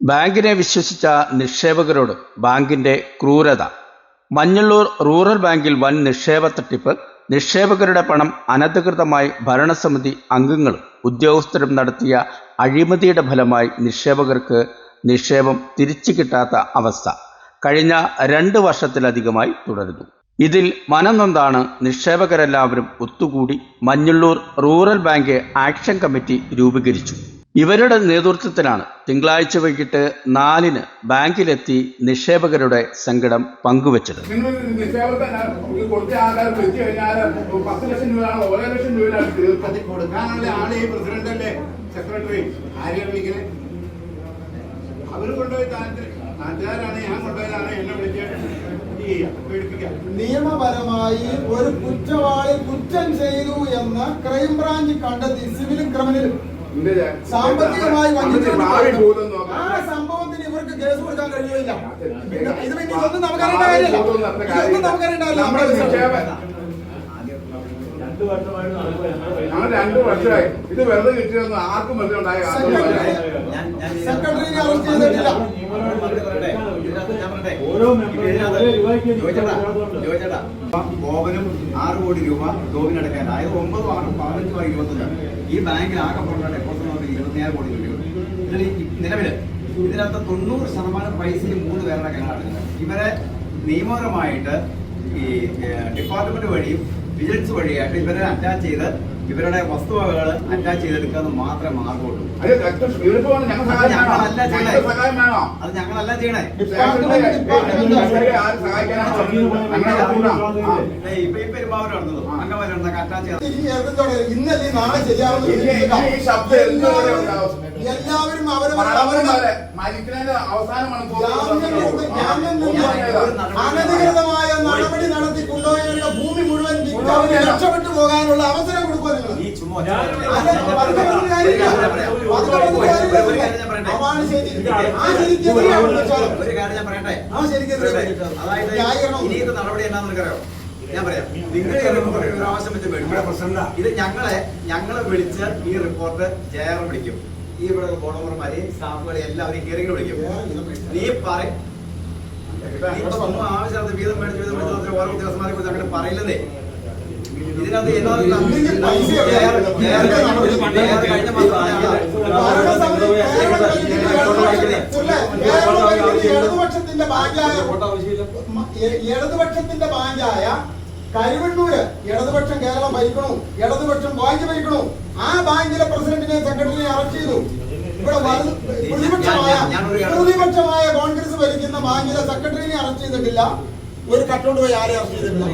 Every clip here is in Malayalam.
ബാങ്കിനെ വിശ്വസിച്ച നിക്ഷേപകരോട് ബാങ്കിന്റെ ക്രൂരത. മഞ്ഞള്ളൂർ റൂറൽ ബാങ്കിൽ വൻ നിക്ഷേപ തട്ടിപ്പ് നിക്ഷേപകരുടെ പണം അനധികൃതമായി ഭരണസമിതി അംഗങ്ങളും ഉദ്യോഗസ്ഥരും നടത്തിയ അഴിമതിയുടെ ഫലമായി നിക്ഷേപകർക്ക് നിക്ഷേപം തിരിച്ചു കിട്ടാത്ത അവസ്ഥ കഴിഞ്ഞ രണ്ട് വർഷത്തിലധികമായി തുടരുന്നു. ഇതിൽ മനംനൊന്താണ് നിക്ഷേപകരെല്ലാവരും ഒത്തുകൂടി Manjallur rural bank action committee രൂപീകരിച്ചു. ഇവരുടെ നേതൃത്വത്തിലാണ് തിങ്കളാഴ്ച വൈകിട്ട് നാലിന് ബാങ്കിലെത്തി നിക്ഷേപകരുടെ സങ്കടം പങ്കുവച്ചത്. കൊണ്ടുപോയി നാട്ടുകാരാണ് ഞാൻ കൊണ്ടുപോയതാണ് എന്നെ വിളിച്ച് നിയമപരമായി ഒരു കുറ്റവാളി കുറ്റം ചെയ്തു എന്ന് ക്രൈംബ്രാഞ്ച് കണ്ടെത്തി സിവിലും ക്രിമിനലും. സാമ്പത്തികമായി ആ സംഭവത്തിന് ഇവർക്ക് കേസ് കൊടുക്കാൻ കഴിയുകയില്ല. ഇത് പിന്നെ ഇതൊന്നും നമുക്കറിയേണ്ട കാര്യമില്ല. ഇതൊന്നും നമുക്കറിയേണ്ട കാര്യമില്ല. ഞങ്ങൾ രണ്ടു വർഷമായി. ഇത് വെറുതെ കിട്ടിയൊന്നും ആർക്കും വെറുതെ ഉണ്ടായ സെക്രട്ടറിയെ സെക്രട്ടറിനെ അറസ്റ്റ് ചെയ്തിട്ടില്ല. ഓരോ മെമ്പറിനും ചോദിച്ചേട്ടാ ഗോപനും ആറ് കോടി രൂപ ഗോപിനടക്കാൻ അതായത് ഒമ്പത് ആറ് പതിനഞ്ച് ആറ് ഇരുപത്തഞ്ചാണ് ഈ ബാങ്കിൽ ആകെ ഡെപ്പോസിറ്റ് ഇരുപത്തിയാറ് കോടി രൂപ. ഇതിൽ ഈ നിലവിൽ ഇതിനകത്ത് തൊണ്ണൂറ് ശതമാനം പൈസയും മൂന്ന് പേരുടെ കയ്യിലാണ് ഇവരെ നിയമപരമായിട്ട് ഈ ഡിപ്പാർട്ട്മെന്റ് വഴിയും വിജിലൻസ് വഴിയായിട്ട് ഇവരെ അറ്റാച്ച് ചെയ്ത് ഇവരുടെ വസ്തുവകകൾ അറ്റാച്ച് ചെയ്തെടുക്കാന്ന് മാത്രമേ മാർഗമുള്ളൂ. അത് ഞങ്ങളല്ല ചെയ്യണേ. ഇപ്പൊ ഇപ്പൊ പെരുമ്പാവൂർ നടന്നത്. അംഗവരുന്ന അറ്റാച്ച് ചെയ്ത് ഇന്നല്ലേ നാളെ ശരിയാവുന്ന എല്ലാവരും അവരെ അനധികൃതമായ നടപടി നടത്തി കൊണ്ടുപോയ ഭൂമി മുഴുവൻ രക്ഷപ്പെട്ടു പോകാനുള്ള അവസരം ഒരു കാര്യം ഞാൻ അതായത് നടപടി നിനക്കറിയോ ഞാൻ പറയാം നിങ്ങൾ ആവശ്യം വെച്ച് മേടിക്കും ഇത് ഞങ്ങളെ ഞങ്ങളെ വിളിച്ച് ഈ റിപ്പോർട്ട് ജയർ വിളിക്കും ഈ ഇവിടെ ബോർഡർമാര് സ്റ്റാഫുകളെ എല്ലാവരും കയറി വിളിക്കും നീ പറയും ആവശ്യമില്ലാത്ത വീതം മേടിച്ച് വീതം മേടിച്ച് ഓരോ ഉദ്യോഗസ്ഥന്മാരെ കുറിച്ച് അങ്ങനെ പറയില്ലെന്നേ ഇതിനകത്ത് ഇടതുപക്ഷത്തിന്റെ ബാങ്കായ ഇടതുപക്ഷത്തിന്റെ ബാങ്കായ കരുവണ്ണൂര് ഇടതുപക്ഷം കേരളം ഭരിക്കണു ഇടതുപക്ഷം ബാങ്ക് ഭരിക്കണു. ആ ബാങ്കിലെ പ്രസിഡന്റിനെ സെക്രട്ടറിനെ അറസ്റ്റ് ചെയ്തു. ഇവിടെ പ്രതിപക്ഷമായ പ്രതിപക്ഷമായ കോൺഗ്രസ് ഭരിക്കുന്ന ബാങ്കിലെ സെക്രട്ടറിനെ അറസ്റ്റ് ചെയ്തിട്ടില്ല. ഒരു കട്ടോണ്ട് പോയി ആരെ അറസ്റ്റ് ചെയ്തിട്ടില്ല?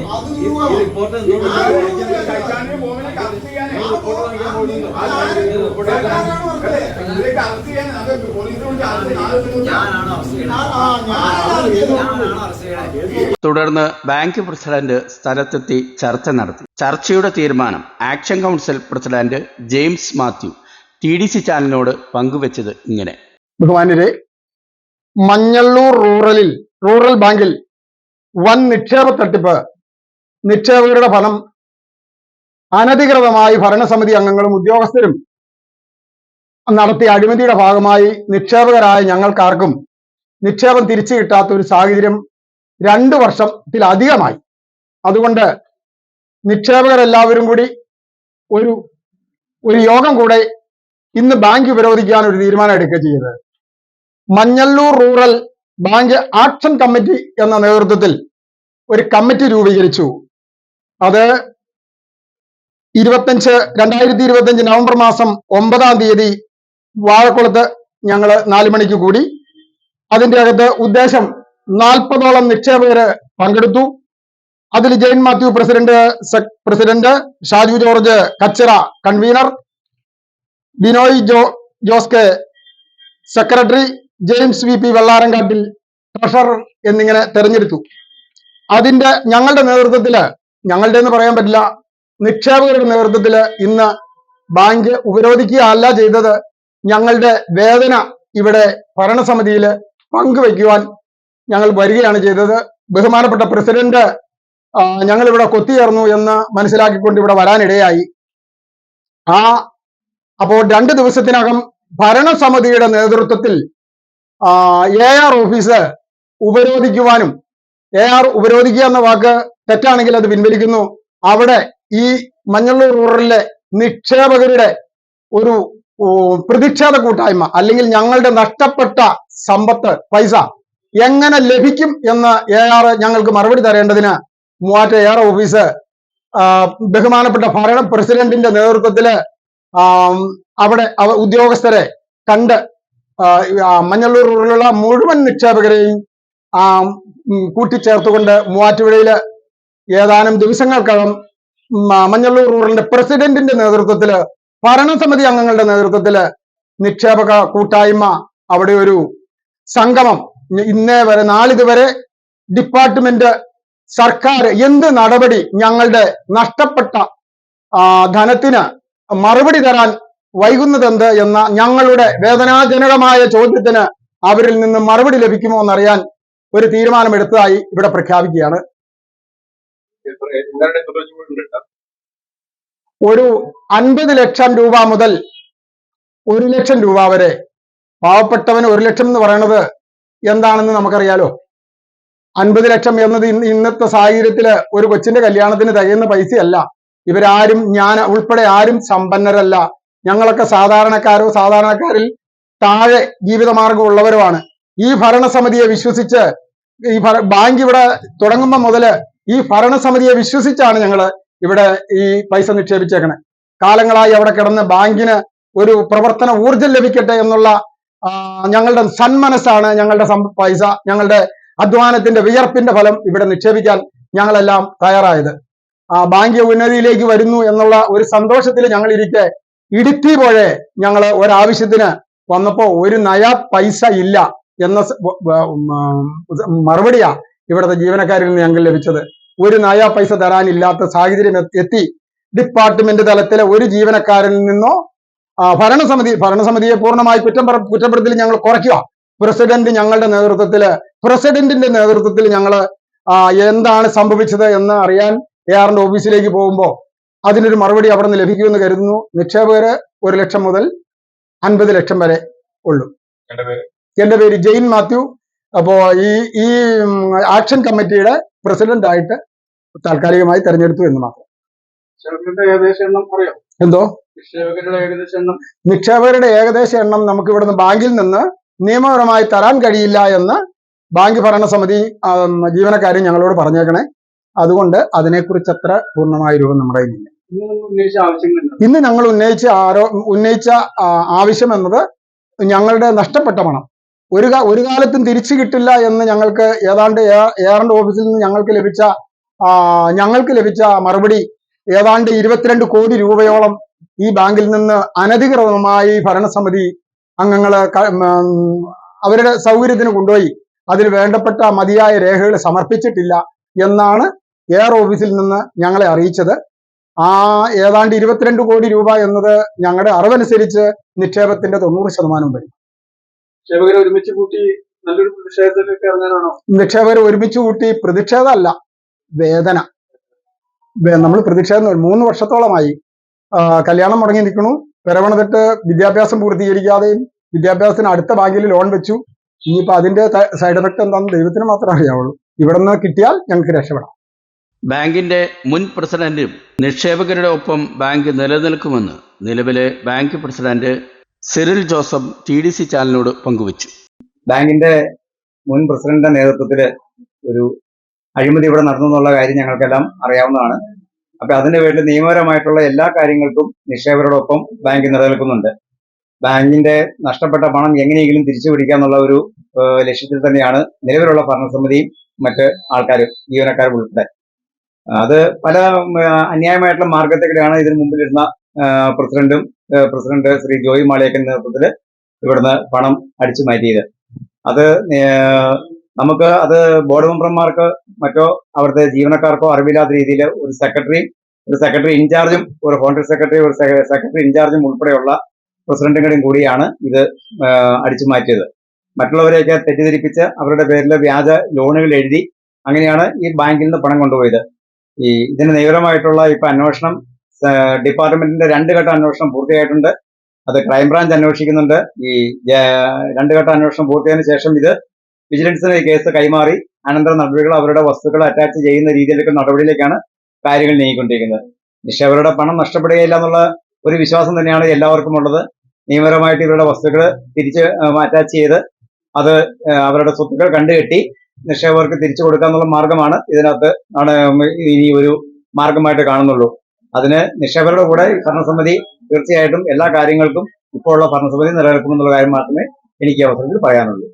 അത് തുടർന്ന് ബാങ്ക് പ്രസിഡന്റ് സ്ഥലത്തെത്തി ചർച്ച നടത്തി. ചർച്ചയുടെ തീരുമാനം action council president James Mathew T D C ചാനലിനോട് പങ്കുവച്ചത് ഇങ്ങനെ. ബഹുമാനരെ മഞ്ഞള്ളൂർ റൂറലിൽ റൂറൽ ബാങ്കിൽ വൻ നിക്ഷേപ തട്ടിപ്പ്. നിക്ഷേപകരുടെ ഫലം അനധികൃതമായി ഭരണസമിതി അംഗങ്ങളും ഉദ്യോഗസ്ഥരും നടത്തിയ അഴിമതിയുടെ ഭാഗമായി നിക്ഷേപകരായ ഞങ്ങൾക്കാർക്കും നിക്ഷേപം തിരിച്ചു കിട്ടാത്ത ഒരു സാഹചര്യം രണ്ടു വർഷത്തിലധികമായി. അതുകൊണ്ട് നിക്ഷേപകരെല്ലാവരും കൂടി ഒരു ഒരു യോഗം കൂടെ ഇന്ന് ബാങ്ക് ഉപരോധിക്കാൻ ഒരു തീരുമാനം എടുക്കുക ചെയ്തത്. Manjallur rural bank action committee എന്ന നേതൃത്വത്തിൽ ഒരു കമ്മിറ്റി രൂപീകരിച്ചു. അത് ഇരുപത്തഞ്ച് രണ്ടായിരത്തി ഇരുപത്തഞ്ച് നവംബർ മാസം ഒമ്പതാം തീയതി വാഴക്കുളത്ത് ഞങ്ങൾ നാലു മണിക്ക് കൂടി. അതിന്റെ അകത്ത് ഉദ്ദേശം നാൽപ്പതോളം നിക്ഷേപകര് പങ്കെടുത്തു. അതിൽ Jain Mathew president president Shaju George Kachira convener Binoy Jo Jose K secretary James V P Vellarankattil treasurer എന്നിങ്ങനെ തെരഞ്ഞെടുത്തു. അതിന്റെ ഞങ്ങളുടെ നേതൃത്വത്തിൽ ഞങ്ങളുടെ എന്ന് പറയാൻ പറ്റില്ല നിക്ഷേപകരുടെ നേതൃത്വത്തിൽ ഇന്ന് ബാങ്ക് ഉപരോധിക്കുകയല്ല ചെയ്തത്. ഞങ്ങളുടെ വേദന ഇവിടെ ഭരണസമിതിയിൽ പങ്കുവയ്ക്കുവാൻ ഞങ്ങൾ വരികയാണ് ചെയ്തത്. ബഹുമാനപ്പെട്ട പ്രസിഡന്റ് ഞങ്ങൾ ഇവിടെ കൊത്തിയേർന്നു എന്ന് മനസ്സിലാക്കിക്കൊണ്ട് ഇവിടെ വരാനിടയായി. ആ അപ്പോൾ രണ്ട് ദിവസത്തിനകം ഭരണസമിതിയുടെ നേതൃത്വത്തിൽ എ ആർ ഓഫീസ് ഉപരോധിക്കുവാനും എ ആർ ഉപരോധിക്കുക എന്ന വാക്ക് തെറ്റാണെങ്കിൽ അത് പിൻവലിക്കുന്നു. അവിടെ ഈ മഞ്ഞള്ളൂർ റൂറലിലെ നിക്ഷേപകരുടെ ഒരു പ്രതിക്ഷേധ കൂട്ടായ്മ അല്ലെങ്കിൽ ഞങ്ങളുടെ നഷ്ടപ്പെട്ട സമ്പത്ത് പൈസ എങ്ങനെ ലഭിക്കും എന്ന് എ ആർ ഞങ്ങൾക്ക് മറുപടി തരേണ്ടതിന് മൂവാറ്റ എ ആർ ഓഫീസ് ബഹുമാനപ്പെട്ട ഭരണ പ്രസിഡന്റിന്റെ നേതൃത്വത്തിൽ അവിടെ ഉദ്യോഗസ്ഥരെ കണ്ട് മഞ്ഞള്ളൂർ റൂറിലുള്ള മുഴുവൻ നിക്ഷേപകരെയും ആ, കൂട്ടിച്ചേർത്തുകൊണ്ട് മൂവാറ്റുപുഴയിൽ ഏതാനും ദിവസങ്ങൾക്കകം മഞ്ഞള്ളൂർ റൂറലിന്റെ പ്രസിഡന്റിന്റെ നേതൃത്വത്തിൽ ഭരണസമിതി അംഗങ്ങളുടെ നേതൃത്വത്തിൽ നിക്ഷേപക കൂട്ടായ്മ അവിടെ ഒരു സംഗമം. ഇന്നേ വരെ നാളിതുവരെ ഡിപ്പാർട്ട്മെന്റ് സർക്കാർ എന്ത് നടപടി ഞങ്ങളുടെ നഷ്ടപ്പെട്ട ധനത്തിന് മറുപടി തരാൻ വൈകുന്നതെന്ത് എന്ന ഞങ്ങളുടെ വേദനാജനകമായ ചോദ്യത്തിന് അവരിൽ നിന്ന് മറുപടി ലഭിക്കുമോ എന്നറിയാൻ ഒരു തീരുമാനമെടുത്തതായി ഇവിടെ പ്രഖ്യാപിക്കുകയാണ്. ഒരു അൻപത് ലക്ഷം രൂപ മുതൽ ഒരു ലക്ഷം രൂപ വരെ. പാവപ്പെട്ടവന് ഒരു ലക്ഷം എന്ന് പറയണത് എന്താണെന്ന് നമുക്കറിയാലോ? അൻപത് ലക്ഷം എന്നത് ഇന്നത്തെ സാഹചര്യത്തിൽ ഒരു കൊച്ചിന്റെ കല്യാണത്തിന് തികയുന്ന പൈസയല്ല. ഇവരാരും ഞാൻ ഉൾപ്പെടെ ആരും സമ്പന്നരല്ല. ഞങ്ങളൊക്കെ സാധാരണക്കാരോ സാധാരണക്കാരിൽ താഴെ ജീവിതമാർഗമുള്ളവരുമാണ്. ഈ ഭരണസമിതിയെ വിശ്വസിച്ച് ഈ ബാങ്ക് ഇവിടെ തുടങ്ങുമ്പോൾ മുതൽ ഈ ഭരണസമിതിയെ വിശ്വസിച്ചാണ് ഞങ്ങൾ ഇവിടെ ഈ പൈസ നിക്ഷേപിച്ചേക്കണേ. കാലങ്ങളായി അവിടെ കിടന്ന് ബാങ്കിന് ഒരു പ്രവർത്തന ഊർജം ലഭിക്കട്ടെ എന്നുള്ള ഞങ്ങളുടെ സന്മനസ്സാണ് ഞങ്ങളുടെ പൈസ ഞങ്ങളുടെ അധ്വാനത്തിന്റെ വിയർപ്പിന്റെ ഫലം ഇവിടെ നിക്ഷേപിക്കാൻ ഞങ്ങളെല്ലാം തയ്യാറായത്. ആ ബാങ്ക് ഉന്നതിയിലേക്ക് വരുന്നു എന്നുള്ള ഒരു സന്തോഷത്തിൽ ഞങ്ങൾ ഇരിക്കെ ഇടുത്തി പോലെ ഞങ്ങൾ ഒരാവശ്യത്തിന് വന്നപ്പോ ഒരു നയ പൈസ ഇല്ല എന്ന മറുപടിയാ ഇവിടുത്തെ ജീവനക്കാരിൽ നിന്ന് ഞങ്ങൾ ലഭിച്ചത്. ഒരു നയ പൈസ തരാനില്ലാത്ത സാഹചര്യം എത്തി- ഡിപ്പാർട്ട്മെന്റ് തലത്തിലെ ഒരു ജീവനക്കാരിൽ നിന്നോ ഭരണസമിതി ഭരണസമിതിയെ പൂർണമായി കുറ്റം കുറ്റപ്പെടുത്തൽ ഞങ്ങൾ കുറയ്ക്കുക. പ്രസിഡന്റ് ഞങ്ങളുടെ നേതൃത്വത്തിൽ പ്രസിഡന്റിന്റെ നേതൃത്വത്തിൽ ഞങ്ങൾ എന്താണ് സംഭവിച്ചത് എന്ന് അറിയാൻ എ ആറിന്റെ ഓഫീസിലേക്ക് പോകുമ്പോൾ അതിനൊരു മറുപടി അവിടെ നിന്ന് ലഭിക്കുമെന്ന് കരുതുന്നു. നിക്ഷേപകര് ഒരു ലക്ഷം മുതൽ അൻപത് ലക്ഷം വരെ ഉള്ളൂ. എന്റെ പേര്? ജെയിൻ മാത്യു. അപ്പോ ഈ ഈ ആക്ഷൻ കമ്മിറ്റിയുടെ പ്രസിഡന്റ് ആയിട്ട് താൽക്കാലികമായി തെരഞ്ഞെടുത്തു എന്ന് മാത്രം. എന്തോ? നിക്ഷേപകരുടെ ഏകദേശം എണ്ണം. നിക്ഷേപകരുടെ ഏകദേശ എണ്ണം നമുക്ക് ഇവിടുന്ന് ബാങ്കിൽ നിന്ന് നിയമപരമായി തരാൻ കഴിയില്ല എന്ന് ബാങ്ക് ഭരണസമിതി ജീവനക്കാരും ഞങ്ങളോട് പറഞ്ഞേക്കണേ. അതുകൊണ്ട് അതിനെക്കുറിച്ച് അത്ര പൂർണമായ രൂപം നമ്മുടെ കയ്യിലില്ല. ഇന്ന് ഞങ്ങൾ ഉന്നയിച്ച ആരോ ഉന്നയിച്ച ആവശ്യം എന്നത് ഞങ്ങളുടെ നഷ്ടപ്പെട്ട പണം. ഒരു ഒരു കാലത്തും തിരിച്ചു കിട്ടില്ല എന്ന് ഞങ്ങൾക്ക് ഏതാണ്ട് ഏറണ്ട് ഓഫീസിൽ നിന്ന് ഞങ്ങൾക്ക് ലഭിച്ച ഞങ്ങൾക്ക് ലഭിച്ച മറുപടി ഏതാണ്ട് ഇരുപത്തിരണ്ട് കോടി രൂപയോളം ഈ ബാങ്കിൽ നിന്ന് അനധികൃതമായി ഭരണസമിതി അംഗങ്ങൾ അവരുടെ സൗകര്യത്തിന് കൊണ്ടുപോയി. അതിന് വേണ്ടപ്പെട്ട മതിയായ രേഖകൾ സമർപ്പിച്ചിട്ടില്ല എന്നാണ് എയർ ഓഫീസിൽ നിന്ന് ഞങ്ങളെ അറിയിച്ചത്. ആ ഏതാണ്ട് ഇരുപത്തിരണ്ട് കോടി രൂപ എന്നത് ഞങ്ങളുടെ അറിവനുസരിച്ച് നിക്ഷേപത്തിന്റെ തൊണ്ണൂറ് ശതമാനം വരും. നിക്ഷേപകരെ ഒരുമിച്ച് കൂട്ടി നല്ലൊരു പ്രതിഷേധത്തിലേക്ക് ഇറങ്ങാനാണോ? നിക്ഷേപകർ ഒരുമിച്ച് കൂട്ടി പ്രതിഷേധമല്ല വേദന. നമ്മൾ പ്രതിഷേധം മൂന്ന് വർഷത്തോളമായി. കല്യാണം മുടങ്ങി നിൽക്കണു പിറവണതിട്ട് വിദ്യാഭ്യാസം പൂർത്തീകരിക്കാതെയും വിദ്യാഭ്യാസത്തിന് അടുത്ത ബാങ്കിൽ ലോൺ വെച്ചു. ഇനിയിപ്പോ അതിന്റെ സൈഡ് എഫക്ട് എന്താണെന്ന് ദൈവത്തിന് മാത്രമേ അറിയാവുള്ളൂ. ഇവിടെ നിന്ന് കിട്ടിയാൽ ഞങ്ങൾക്ക് രക്ഷപ്പെടാം. ബാങ്കിന്റെ മുൻ പ്രസിഡന്റും നിക്ഷേപകരുടെ ഒപ്പം ബാങ്ക് നിലനിൽക്കുമെന്ന് നിലവിലെ bank president Cyril Joseph T D C ചാനലിനോട് പങ്കുവച്ചു. ബാങ്കിന്റെ മുൻ പ്രസിഡന്റിന്റെ നേതൃത്വത്തിൽ ഒരു അഴിമതി ഇവിടെ നടന്നു എന്നുള്ള കാര്യം ഞങ്ങൾക്കെല്ലാം അറിയാവുന്നതാണ്. അപ്പൊ അതിന്റെ പേരിൽ നിയമപരമായിട്ടുള്ള എല്ലാ കാര്യങ്ങൾക്കും നിക്ഷേപകരോടൊപ്പം ബാങ്ക് നിലനിൽക്കുന്നുണ്ട്. ബാങ്കിന്റെ നഷ്ടപ്പെട്ട പണം എങ്ങനെയെങ്കിലും തിരിച്ചു പിടിക്കാന്നുള്ള ഒരു ലക്ഷ്യത്തിൽ തന്നെയാണ് നിലവിലുള്ള ഭരണസമിതിയും മറ്റ് ആൾക്കാരും ജീവനക്കാരും ഉൾപ്പെടെ. അത് പല അന്യായമായിട്ടുള്ള മാർഗത്തിലൂടെയാണ് ഇതിന് മുമ്പിലിരുന്ന പ്രസിഡന്റും പ്രസിഡന്റ് ശ്രീ ജോയി മാളിയക്കന്റെ നേതൃത്വത്തിൽ ഇവിടുന്ന് പണം അടിച്ചു മാറ്റിയത്. അത് നമുക്ക് അത് ബോർഡ് മെമ്പർമാർക്ക് മറ്റോ അവിടുത്തെ ജീവനക്കാർക്കോ അറിവില്ലാത്ത രീതിയിൽ ഒരു സെക്രട്ടറി ഒരു സെക്രട്ടറി ഇൻചാർജും ഒരു ഹോണ്ടറി സെക്രട്ടറി ഒരു സെക്രട്ടറി ഇൻചാർജും ഉൾപ്പെടെയുള്ള പ്രസിഡന്റുകളും കൂടിയാണ് ഇത് അടിച്ചു മാറ്റിയത്. മറ്റുള്ളവരെയൊക്കെ തെറ്റിദ്ധരിപ്പിച്ച് അവരുടെ പേരിൽ വ്യാജ ലോണുകൾ എഴുതി അങ്ങനെയാണ് ഈ ബാങ്കിൽ നിന്ന് പണം കൊണ്ടുപോയത്. ഈ ഇതിന് നിയമപരമായിട്ടുള്ള ഇപ്പൊ അന്വേഷണം ഡിപ്പാർട്ട്മെന്റിന്റെ രണ്ട് ഘട്ട അന്വേഷണം പൂർത്തിയായിട്ടുണ്ട്. അത് ക്രൈംബ്രാഞ്ച് അന്വേഷിക്കുന്നുണ്ട്. ഈ രണ്ട് ഘട്ട അന്വേഷണം പൂർത്തിയായതിനു ശേഷം ഇത് വിജിലൻസിന് കേസ് കൈമാറി അനന്തര നടപടികൾ അവരുടെ വസ്തുക്കൾ അറ്റാച്ച് ചെയ്യുന്ന രീതിയിലേക്ക് നടപടിയിലേക്കാണ് കാര്യങ്ങൾ നീങ്ങിക്കൊണ്ടിരിക്കുന്നത്. അവരുടെ പണം നഷ്ടപ്പെടുകയില്ല എന്നുള്ള ഒരു വിശ്വാസം തന്നെയാണ് എല്ലാവർക്കും ഉള്ളത്. നിയമപരമായിട്ട് ഇവരുടെ വസ്തുക്കൾ തിരിച്ച് അറ്റാച്ച് ചെയ്ത് അത് അവരുടെ സ്വത്തുക്കൾ കണ്ടുകെട്ടി നിക്ഷേപകർക്ക് തിരിച്ചു കൊടുക്കാന്നുള്ള മാർഗമാണ് ഇതിനകത്ത് ആണ് ഇനി ഒരു മാർഗമായിട്ട് കാണുന്നുള്ളൂ. അതിന് നിക്ഷേപകരുടെ കൂടെ ഭരണസമിതി തീർച്ചയായിട്ടും എല്ലാ കാര്യങ്ങൾക്കും ഇപ്പോൾ ഉള്ള ഭരണസമിതി നിലനിൽക്കുമെന്നുള്ള കാര്യം മാത്രമേ എനിക്ക് അവസരത്തിൽ പറയാനുള്ളൂ.